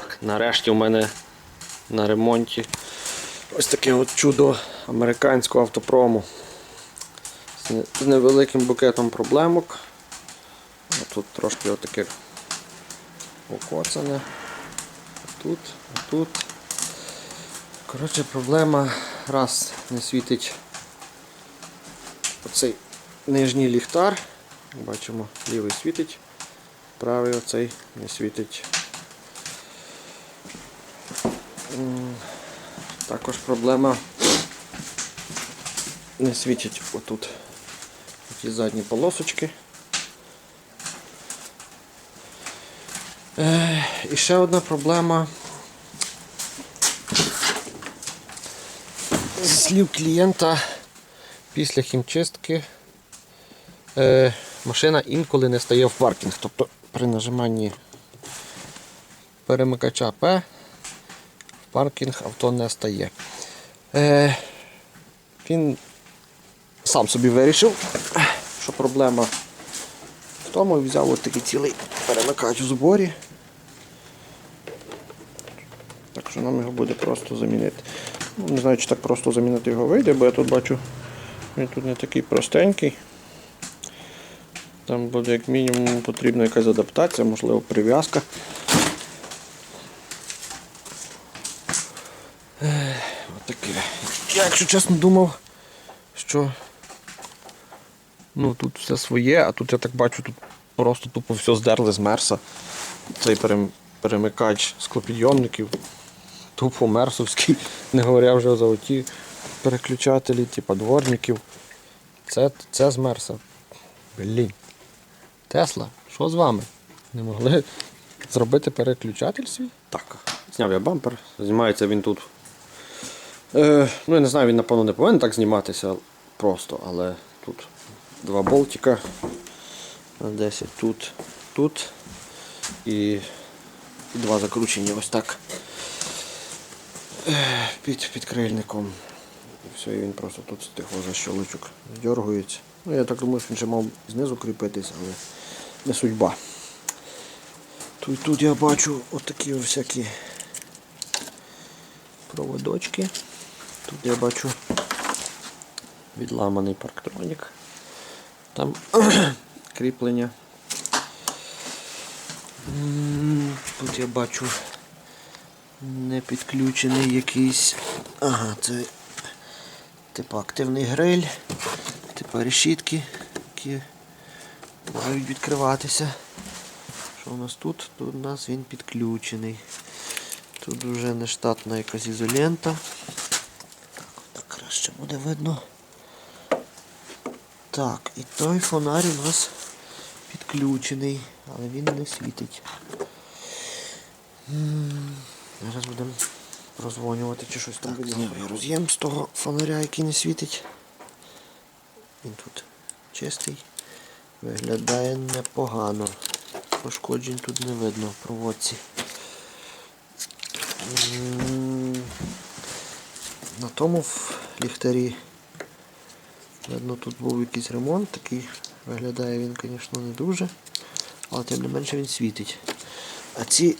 так, нарешті у мене на ремонті ось таке от чудо американського автопрому. З невеликим букетом проблемок. Тут трошки отаке покоцане. Тут, тут. Коротше, проблема раз не світить оцей нижній ліхтар. Бачимо, лівий світить, правий оцей не світить. Також проблема не світять отут ці задні полосочки. І ще одна проблема. Слів клієнта після хімчистки е, машина інколи не стає в паркінг. Тобто при нажиманні перемикача П паркінг авто не стає. Е, він сам собі вирішив, що проблема в тому взяв от такий цілий перемикач у зборі. Так що нам його буде просто замінити. Ну, не знаю, чи так просто замінити його вийде, бо я тут бачу, він тут не такий простенький. Там буде як мінімум потрібна якась адаптація, можливо прив'язка. Ех, Отаке. Я, якщо чесно, думав, що ну, тут все своє, а тут я так бачу, тут просто тупо все здерли з мерса. Цей перем- перемикач склопідйомників. Тупо мерсовський, не говоря вже за оті переключателі, типа дворників. Це, це з мерса. Блін. Тесла, що з вами? Не могли зробити переключатель свій? Так. Зняв я бампер. Знімається він тут. Е, ну, я не знаю, він напевно не повинен так зніматися просто, але тут два болтика. На 10 тут, тут. І, два закручені ось так. Е, Під підкрильником. І все, і він просто тут з тих защолочок здергується. Ну, я так думаю, що він ще мав знизу кріпитись, але не судьба. Тут, тут я бачу отакі всякі проводочки. Тут я бачу відламаний парктронік. Там кріплення. Тут я бачу не підключений якийсь. Ага, це типу активний гриль, типу решітки, які мають відкриватися. Що у нас тут? Тут у нас він підключений. Тут вже не штатна якась ізолента. Краще буде видно. Так, і той фонарь у нас підключений, але він не світить. Зараз будемо прозвонювати чи щось там буде. Роз'єм з того фонаря, який не світить. Він тут чистий. Виглядає непогано. Пошкоджень тут не видно в проводці. На тому в ліхтарі видно тут був якийсь ремонт, такий виглядає він, звісно, не дуже, але тим не менше він світить. А ці,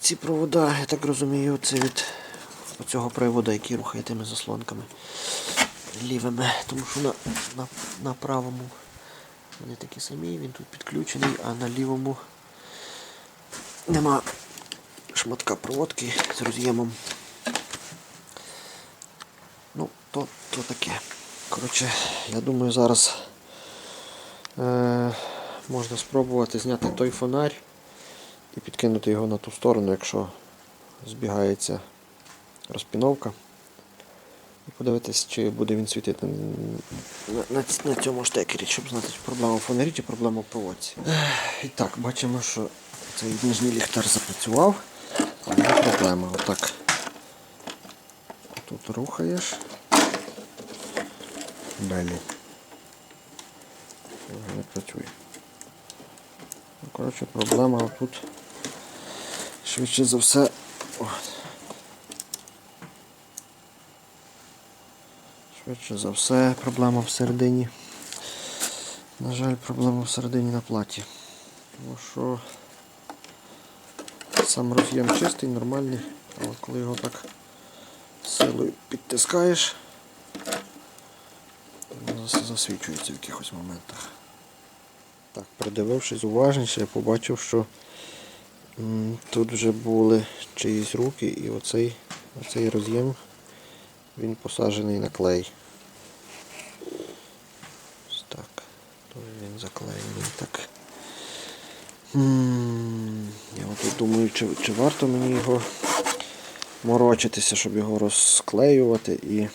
ці провода, я так розумію, це від цього приводу, який рухає тими заслонками лівими, тому що на, на, на правому вони такі самі, він тут підключений, а на лівому нема шматка проводки з роз'ємом. Ну, то, то таке. Коротше, я думаю, зараз е, можна спробувати зняти той фонарь і підкинути його на ту сторону, якщо збігається розпіновка. І подивитись, чи буде він світити на, на, на цьому штекері, щоб знати, чи проблема в фонарі, чи проблема в проводці. І так, бачимо, що цей нижній ліхтар запрацював, але є проблема. Отак. Тут рухаєш. Далі. Не працює. Ну, коротше, проблема тут швидше за все. Швидше за все, проблема всередині. На жаль, проблема всередині на платі. Тому що Сам роз'єм чистий, нормальний, але коли його так силою підтискаєш, засвічується в якихось моментах. Так, придивившись уважніше, я побачив, що м, тут вже були чиїсь руки і оцей, оцей роз'єм він посаджений на клей. Ось так. То він заклеєний так. Я от думаю, чи, чи варто мені його морочитися, щоб його розклеювати і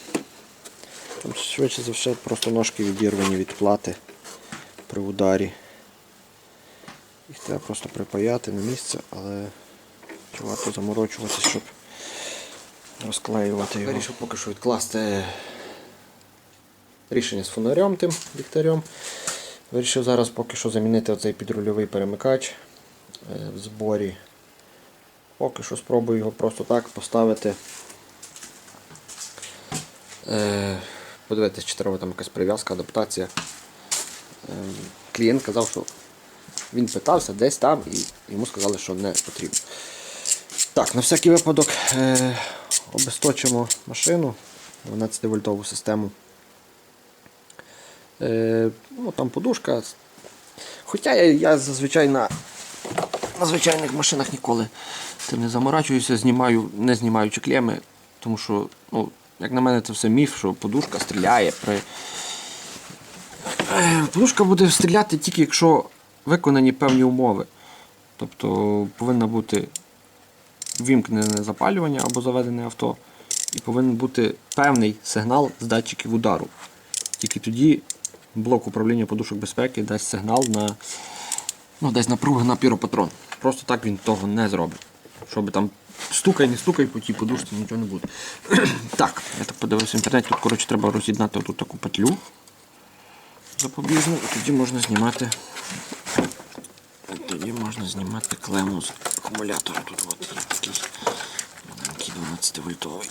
швидше за все просто ножки відірвані від плати при ударі. Їх треба просто припаяти на місце, але варто заморочуватися, щоб розклеювати його. Вирішив поки що відкласти рішення з фонарем тим ліхтарем. Вирішив зараз поки що замінити оцей підрульовий перемикач е, в зборі. Поки що спробую його просто так поставити. Подивитися, чи треба там якась прив'язка, адаптація. Е, Клієнт казав, що він питався десь там і йому сказали, що не потрібно. Так, на всякий випадок е, обесточимо машину 12 вольтову систему. Е, ну, там подушка. Хоча я, я зазвичай на, на звичайних машинах ніколи тим не заморачуюся, знімаю, не знімаючи клеми, тому що, ну, як на мене, це все міф, що подушка стріляє при. Е, Подушка буде стріляти тільки якщо виконані певні умови. Тобто повинна бути вімкнене запалювання або заведене авто, і повинен бути певний сигнал з датчиків удару. Тільки тоді блок управління подушок безпеки дасть сигнал на ну, десь напруга на піропатрон. Просто так він того не зробить. Щоб там стукай, не стукай по тій подушці, нічого не буде. так, я так подивився в інтернеті, тут коротше, треба роз'єднати отут таку петлю запобіжну, і тоді можна знімати. Тоді можна знімати клему з акумулятора. Тут от такий маленький 12 вольтовий.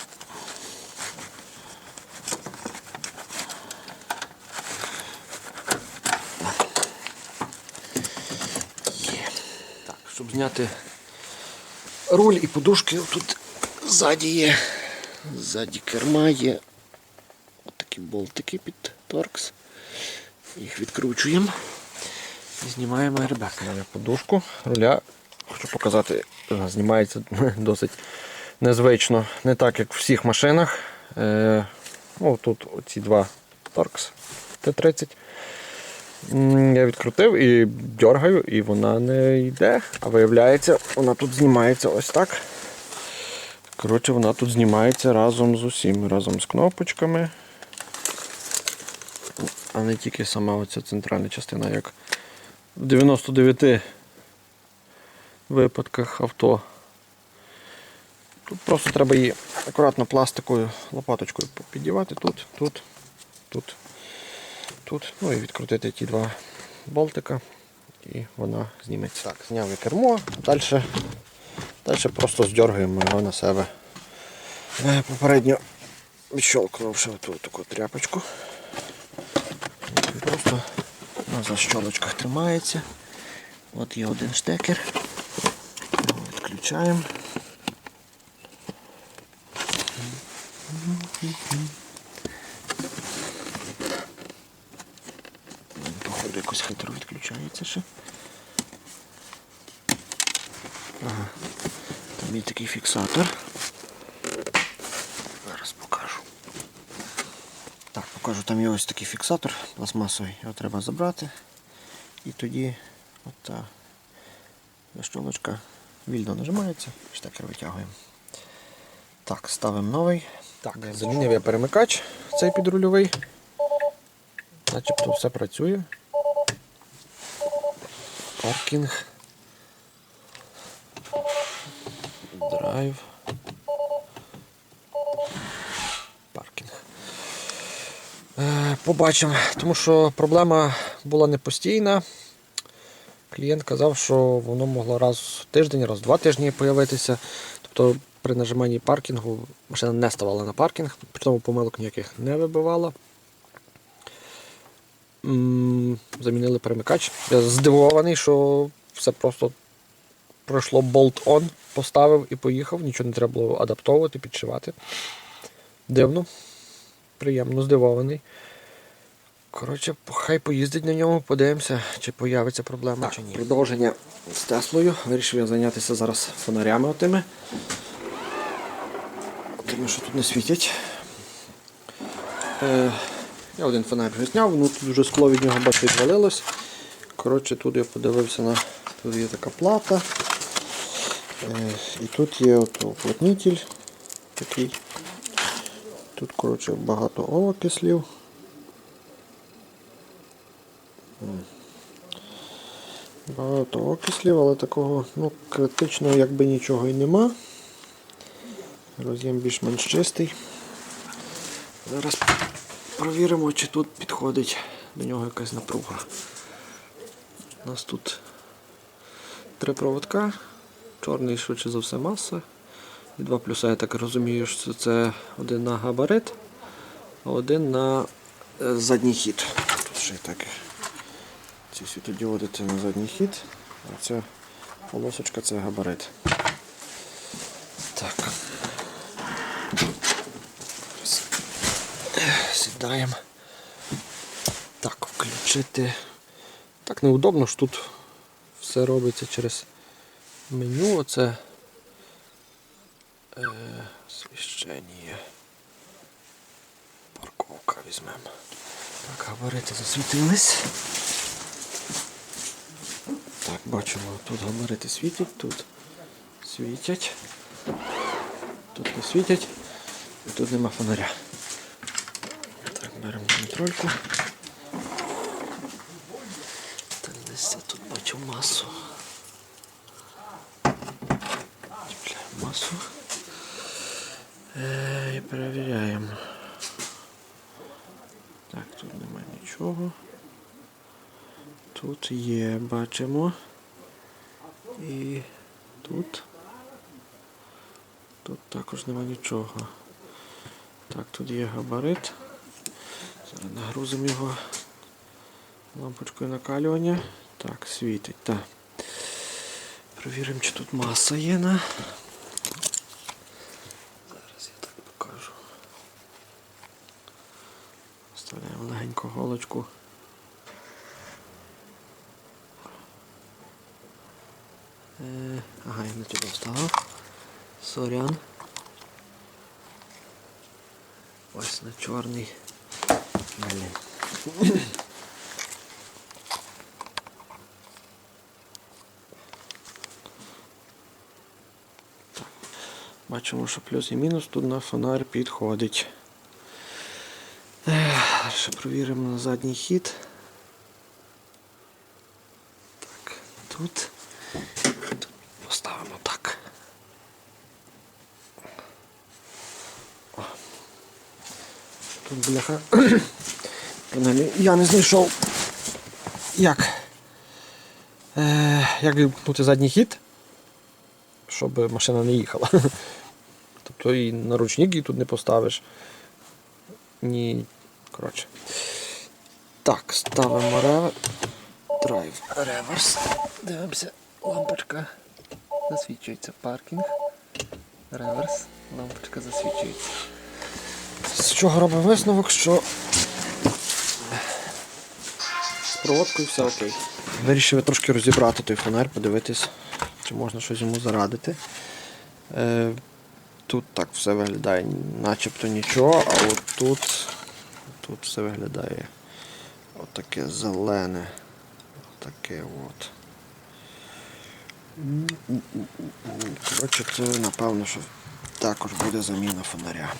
Є. Так, щоб зняти руль і подушки, тут ззаді є. Ззаді керма є. Отакі болтики під торкс. Їх відкручуємо. І знімаємо ребек. Подушку руля. Хочу показати, знімається досить незвично. Не так, як в всіх машинах. Е, ну, тут оці два торкс Т-30. Я відкрутив і дергаю, і вона не йде. А виявляється, вона тут знімається ось так. Коротше, вона тут знімається разом з усім, разом з кнопочками. А не тільки сама оця центральна частина, як в 99 випадках авто. Тут просто треба її акуратно пластиковою лопаточкою піддівати тут, тут, тут, тут. Ну і відкрутити ті два болтика і вона зніметься. Так, зняв я кермо, далі, далі просто здергаємо його на себе. Е, Попередньо відщолкнувши оту таку тряпочку. І Просто на защолочках тримається. От є один штекер. Його Відключаємо. Походу якось хитро відключається ще. Ага. Там є такий фіксатор. Зараз покажу. Так, покажу, там є ось такий фіксатор пластмасовий, його треба забрати. І тоді от та защолочка вільно нажимається, і штекер витягуємо. Так, ставимо новий. Так, замінив я перемикач, цей підрульовий. Начебто все працює. Паркінг. Драйв. Паркінг. Е, Побачимо, тому що проблема була не постійна. Клієнт казав, що воно могло раз в тиждень, раз в два тижні з'явитися. Тобто при нажиманні паркінгу машина не ставала на паркінг, при тому помилок ніяких не вибивала. Замінили перемикач. Я здивований, що все просто пройшло болт-он. поставив і поїхав, нічого не треба було адаптовувати, підшивати. Дивно, приємно здивований. Коротше, хай поїздить на ньому, подивимося, чи появиться проблема, чи ні. Продовження з Теслою. Вирішив я зайнятися зараз фонарями отими. Тими, що тут не світять. Е, я один фонарь вже зняв, ну тут вже скло від нього бачу відвалилось. Коротше, тут я подивився на. Тут є така плата. Е, і тут є от уплотнитель такий. Тут, коротше, багато овокислів. Багато окислів, але такого ну, критичного якби нічого і нема. Роз'єм більш-менш чистий. Зараз провіримо, чи тут підходить до нього якась напруга. У нас тут три проводка, чорний швидше за все маса. І два плюса, я так розумію, що це один на габарит, а один на е, задній хід. Тут ще й так. Ці світодіоди це на задній хід, а ця полосочка це габарит. Так. Сідаємо. Так, включити. Так неудобно, що тут все робиться через меню. Оце е, освіщення. Парковка візьмемо. Так, габарити засвітились. Так, бачимо, тут габарити світять, тут світять, тут не світять, і тут нема фонаря. Беремо контрольку. Так, десь я тут бачу масу. Чіпляємо масу. Е, і перевіряємо. Так, тут немає нічого. Тут є, бачимо. І тут. Тут також нема нічого. Так, тут є габарит. Нагрузимо його лампочкою накалювання. Так, світить, так. Провіримо, чи тут маса є на. Зараз я так покажу. Вставляємо легенько голочку. Е, Ага, я не туди вставив. Сорян. Ось на чорний. Бачимо, що плюс і мінус тут на фонарь підходить. Ще провіримо на задній хід. Так. Тут Тут бляха. Принаймні, я не знайшов. Як? Е, як вимкнути задній хід, щоб машина не їхала. Тобто і на ручник її тут не поставиш. Ні. Коротше. Так, ставимо ревер. Драйв реверс. Дивимося, лампочка засвічується. Паркінг. Реверс. Лампочка засвічується. Чого робимо висновок, що з проводкою все окей. Вирішив трошки розібрати той фонарь, подивитись, чи можна щось йому зарадити. Е, тут так все виглядає начебто нічого, а от тут, тут все виглядає отаке зелене. Таке от. Коротше, це напевно, що також буде заміна фонаря.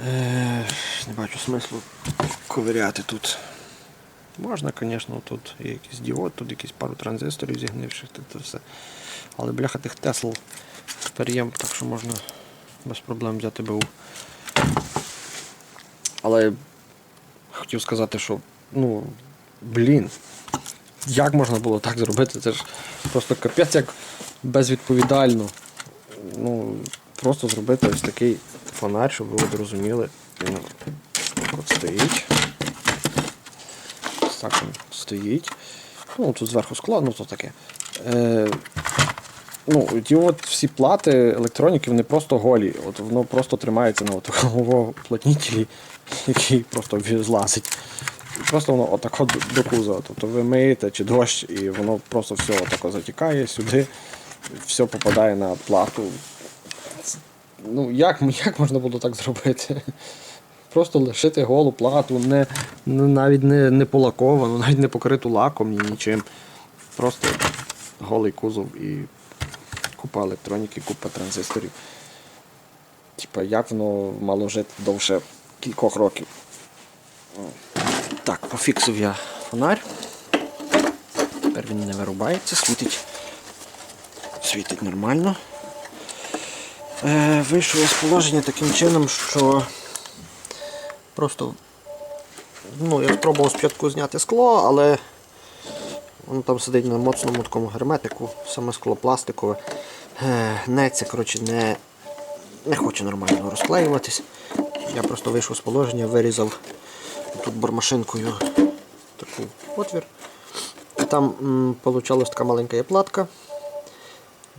Не бачу смислу ковиряти тут. Можна, звісно, тут є якийсь діод, тут якісь пару транзисторів зігнивших, тут все. Але бляха тих Тесл є, так що можна без проблем взяти БУ. Але хотів сказати, що ну, блін, як можна було так зробити? Це ж просто капець як безвідповідально. Ну, просто зробити ось такий фонарь, щоб ви от розуміли. Він от стоїть. Так він стоїть. Ну, тут зверху скло, ну то таке. Е, ну, ті от всі плати електроніки, вони просто голі. От воно просто тримається на такому уплотнітелі, який просто злазить. Просто воно отако до- до кузова. Тобто ви миєте чи дощ, і воно просто все отако затікає сюди, все попадає на плату. Ну, як, як можна було так зробити? Просто лишити голу плату, не, навіть не, не полаковану, навіть не покриту лаком ні нічим. Просто голий кузов і купа електроніки, купа транзисторів. Типа, як воно мало жити довше кількох років. Так, пофіксив я фонарь. Тепер він не вирубається, світить. Світить нормально. Е, вийшов я з положення таким чином, що просто ну, я спробував спочатку зняти скло, але воно там сидить на моцному такому герметику, саме скло пластикове. Е, Гнеться, коротше, не, не хоче нормально розклеюватись. Я просто вийшов з положення, вирізав тут бормашинкою таку отвір. І там м, получалась така маленька є платка.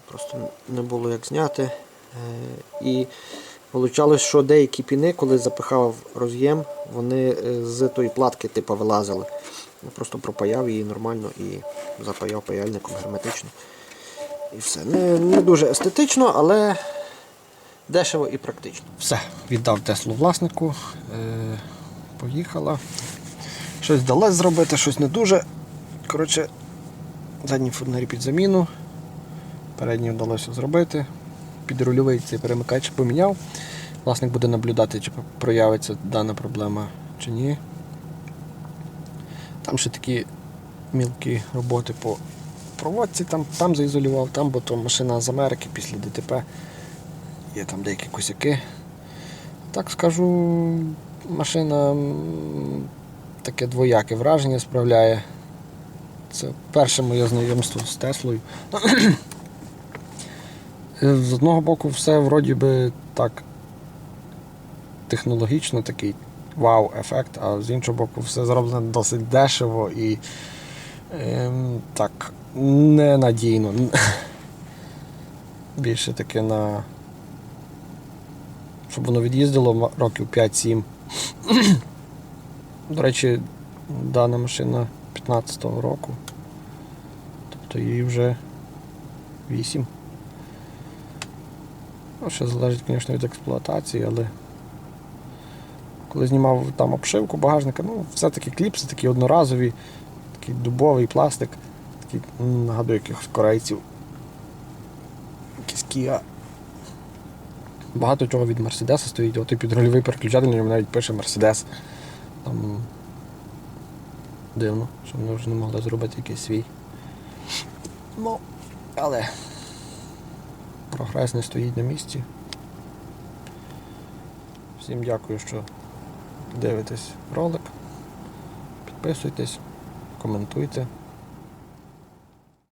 Просто не було як зняти. Е, І вийшло, що деякі піни, коли запихав роз'єм, вони е, з тої платки типу, вилазили. Просто пропаяв її нормально і запаяв паяльником герметично. І все. Не, не дуже естетично, але дешево і практично. Все, віддав Теслу власнику. Е, поїхала. Щось вдалося зробити, щось не дуже. Коротше, задній фонарі під заміну. Передній вдалося зробити. Підрульовий цей перемикач поміняв. Власник буде наблюдати, чи проявиться дана проблема чи ні. Там ще такі мілкі роботи по проводці, там, там заізолював, там, бо то машина з Америки після ДТП. Є там деякі косяки. Так скажу, машина таке двояке враження справляє. Це перше моє знайомство з Теслою. З одного боку, все вроді би так технологічно такий вау-ефект, а з іншого боку, все зроблено досить дешево і ем, так ненадійно. Більше таке на. Щоб воно від'їздило років 5-7. До речі, дана машина 15-го року. Тобто їй вже 8. Ну, ще залежить, звісно, від експлуатації, але коли знімав там обшивку багажника, ну, все-таки кліпси такі одноразові, такий дубовий пластик, такий м, нагадує якихось корейців. Якийсь Kia. Багато чого від Мерседеса стоїть, от і підрульовий переключатель, на ньому навіть пише Мерседес. Там дивно, що вони вже не могли зробити якийсь свій. Ну, але прогрес не стоїть на місці. Всім дякую, що дивитесь ролик. Підписуйтесь, коментуйте.